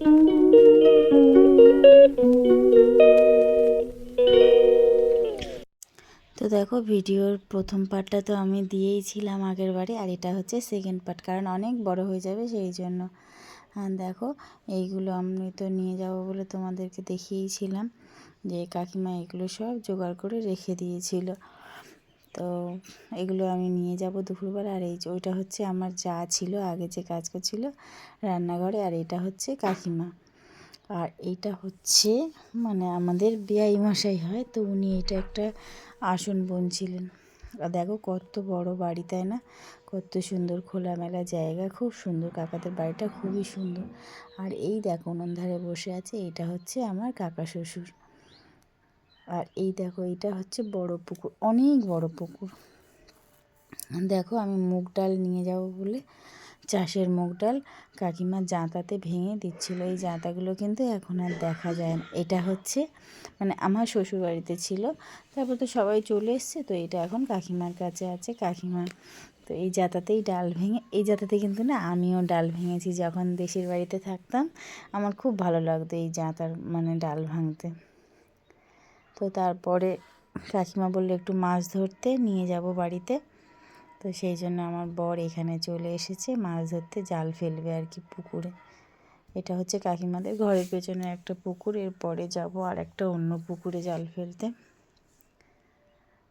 তো দেখো, ভিডিওর প্রথম পার্টটা তো আমি দিয়েইছিলাম আগের বারে, আর এটা হচ্ছে সেকেন্ড পার্ট কারণ অনেক বড় হয়ে যাবে সেই জন্য। দেখো, এইগুলো আমি তো নিয়ে যাব বলে তোমাদেরকে দেখিয়েছিলাম যে কাকিমা এগুলো সব জোগাড় করে রেখে দিয়েছিল। তো এগুলো আমি নিয়ে যাব দুপুরবেলা। আর এই ওইটা হচ্ছে আমার যা ছিল, আগে যে কাজ করছিল রান্নাঘরে, আর এটা হচ্ছে কাকিমা। আর এইটা হচ্ছে মানে আমাদের বিয়াই মশাই হয়, তো উনি এটা একটা আসন বুনছিলেন। দেখো কত বড় বাড়ি, তাই না? কত সুন্দর খোলামেলা জায়গা, খুব সুন্দর কাকাদের বাড়িটা, খুবই সুন্দর। আর এই দেখো ধারে বসে আছে, এটা হচ্ছে আমার কাকা শ্বশুর। আর এই দেখো এটা হচ্ছে বড় পুকুর, অনেক বড় পুকুর। দেখো, আমি মুগ ডাল নিয়ে যাব বলে চাষের মুগ ডাল কাকিমা জাঁতাতে ভেঙে দিচ্ছিল। এই জাঁতাগুলো কিন্তু এখন আর দেখা যায় না। এটা হচ্ছে মানে আমার শ্বশুরবাড়িতে ছিল, তারপর তো সবাই চলে এসছে, তো এটা এখন কাকিমার কাছে আছে। কাকিমা তো এই জাতাতেই ডাল ভেঙে, এই জাতাতে কিন্তু না, আমিও ডাল ভেঙেছি। যখন দেশের বাড়িতে থাকতাম, আমার খুব ভালো লাগতো এই জাঁতার মানে ডাল ভাঙতে। তো তারপরে কাকিমা বলল একটু মাছ ধরতে নিয়ে যাব বাড়িতে। তো সেই জন্য আমার বর এখানে চলে এসেছে মাছ ধরতে, জাল ফেলবে আর কি পুকুরে। এটা হচ্ছে কাকিমাদের ঘরের পেছনে একটা পুকুর, এরপরে যাব আর একটা অন্য পুকুরে জাল ফেলতে।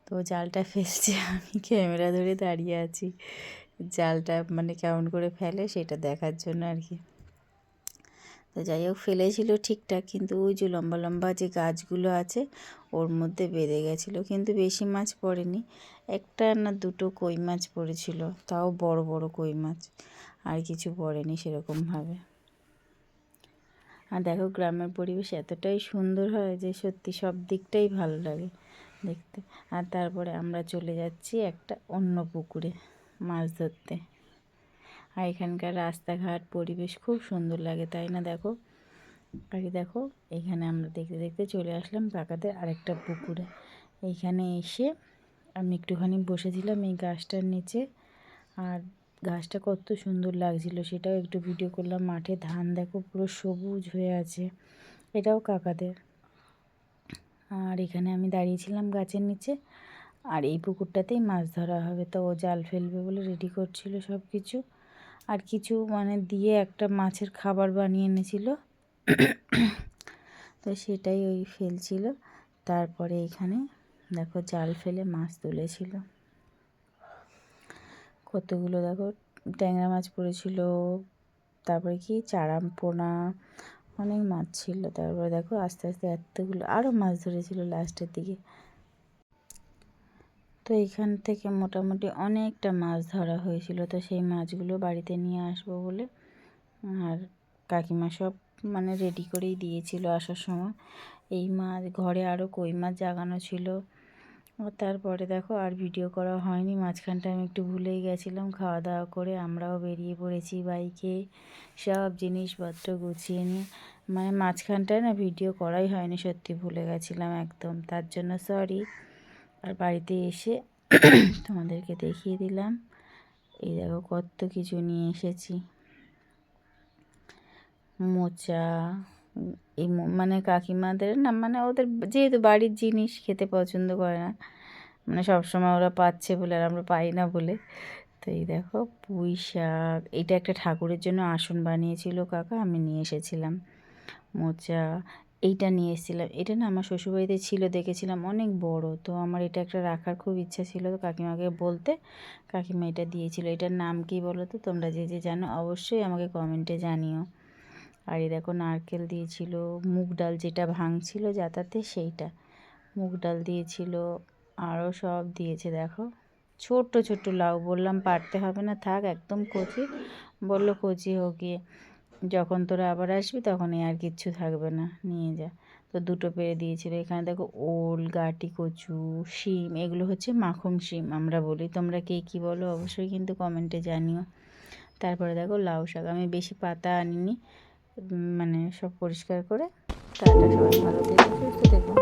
তো জালটা ফেলছে, আমি ক্যামেরা ধরে দাঁড়িয়ে আছি। জালটা মানে কেমন করে ফেলে সেটা দেখার জন্য আর কি। তো যাই হোক, ফেলেছিল ঠিকঠাক, কিন্তু ওই যে লম্বা লম্বা যে গাছগুলো আছে, ওর মধ্যে বেঁধে গেছিল, কিন্তু বেশি মাছ পড়েনি। একটা না দুটো কই মাছ পড়েছিল, তাও বড় বড় কই মাছ, আর কিছু পড়েনি সেরকমভাবে। আর দেখো, গ্রামের পরিবেশ এতটাই সুন্দর হয় যে সত্যি সব দিকটাই ভালো লাগে দেখতে। আর তারপরে আমরা চলে যাচ্ছি একটা অন্য পুকুরে মাছ ধরতে। আর এখানকার রাস্তাঘাট, পরিবেশ খুব সুন্দর লাগে, তাই না? দেখো। আর দেখো, এখানে আমরা দেখতে দেখতে চলে আসলাম কাকাদের আরেকটা পুকুরে। এইখানে এসে আমি একটুখানি বসেছিলাম এই গাছটার নিচে। আর গাছটা কত সুন্দর লাগছিল, সেটাও একটু ভিডিও করলাম। মাঠে ধান দেখো পুরো সবুজ হয়ে আছে, এটাও কাকাদের। আর এখানে আমি দাঁড়িয়েছিলাম গাছের নিচে। আর এই পুকুরটাতেই মাছ ধরা হবে, তো ও জাল ফেলবে বলে রেডি করছিল সব কিছু আর কিছু মানে দিয়ে একটা মাছের খাবার বানিয়ে এনেছিল। তো সেটাই ওই ফেলছিল। তারপরে এখানে দেখো জাল ফেলে মাছ তুলেছিল। কতগুলো দেখো ট্যাংরা মাছ পড়েছিল, তারপরে কি চারাম পোনা অনেক মাছ ছিল। তারপরে দেখো আস্তে আস্তে এতগুলো আরও মাছ ধরেছিল লাস্টের দিকে। তো এইখান থেকে মোটামুটি অনেকটা মাছ ধরা হয়েছিল। তো সেই মাছগুলো বাড়িতে নিয়ে আসব বলে আর কাকিমা সব মানে রেডি করেই দিয়েছিল আসার সময়। এই মাছ, ঘরে আরও কই মাছ জাগানো ছিল। তারপরে দেখো আর ভিডিও করা হয়নি। মাঝখানটা আমি একটু ভুলেই গেছিলাম। খাওয়া দাওয়া করে আমরাও বেরিয়ে পড়েছি বাইকে। সব জিনিসপত্র গুছিয়ে নিয়ে। মানে মাঝখানটায় না ভিডিও করাই হয়নি, সত্যি ভুলে গেছিলাম একদম। তার জন্য সরি আর বাড়িতে এসে তোমাদেরকে দেখিয়ে দিলাম। এই দেখো কত কিছু নিয়ে এসেছি। মোচা, এই মানে কাকিমাদের না মানে ওদের যেহেতু বাড়ির জিনিস খেতে পছন্দ করে না মানে সবসময় ওরা পাচ্ছে বলে আর আমরা পাই না বলে। তো এই দেখো পুঁই শাক, এটা একটা ঠাকুরের জন্য আসন বানিয়েছিল কাকা, আমি নিয়ে এসেছিলাম। মোচা এইটা নিয়ে এসেছিলাম। এটা না আমার শ্বশুরবাড়িতে ছিল, দেখেছিলাম অনেক বড়। তো আমার এটা একটা রাখার খুব ইচ্ছা ছিল। তো কাকিমাকে বলতে কাকিমা এটা দিয়েছিল। এটার নাম কি বলো তো? তোমরা যে যে জানো অবশ্যই আমাকে কমেন্টে জানিও। আর এই দেখো নারকেল দিয়েছিল, মুগ ডাল যেটা ভাঙছিল যাতাতে সেইটা। মুগ ডাল দিয়েছিল আরও সব দিয়েছে দেখো। ছোট্ট ছোট্ট লাউ, বললাম পারতে হবে না, থাক একদম কচি। বলল কচি হোক গিয়ে। যখন তোরা আবার আসবি তখন আর কিচ্ছু থাকবে না, নিয়ে যা। তো দুটো পেরে দিয়েছিল। এখানে দেখো ওল, গাটি, কচু, শিম, এগুলো হচ্ছে মাখন শিম আমরা বলি। তোমরা কে কী বলো অবশ্যই কিন্তু কমেন্টে জানিও। তারপরে দেখো লাউ শাক। আমি বেশি পাতা আনিনি মানে সব পরিষ্কার করে টাটা সবাই ভালো থেকো।